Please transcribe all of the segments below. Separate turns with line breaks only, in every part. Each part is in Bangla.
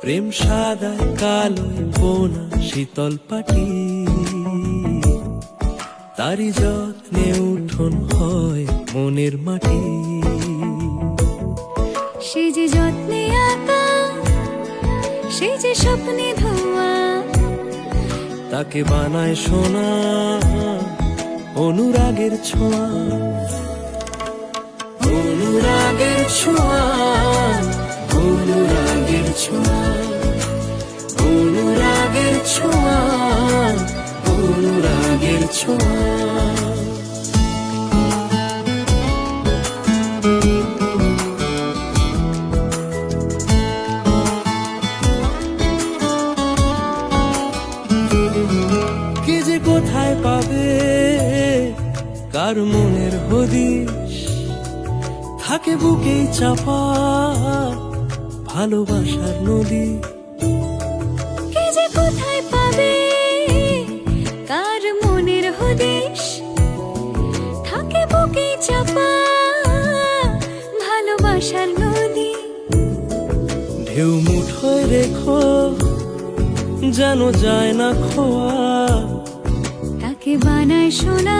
প্রেম সাদায় কালোয় বোনা শীতল পাটি। তারি যত্নে উঠোন হয় মনের মাটি।
সে যে যত্নে আঁকা সে যে স্বপ্নে ধোয়া
তাকে বানায় সোনা অনুরাগের ছোঁয়া। অনুরাগের ছোঁয়া। কার মনের হদিস থাকে বুকেই চাপা ভালোবাসার নদী।
কে যে কোথায় পাবে? কার মনের হদিশ? থাকে বুকে চাপা ভালোবাসার নদী।
ঢেউ মুঠোয় রেখো যেন যায় না খোয়া।
তাকে বানায় সোনা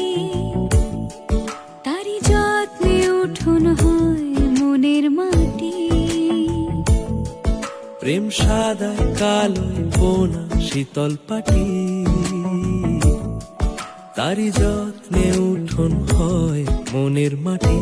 উঠুন হয় মনের মাটি।
প্রেম সাদা কালোয়, বোনা, শীতল পাটি। তারি যত্নে উঠোন হয় মনের মাটি।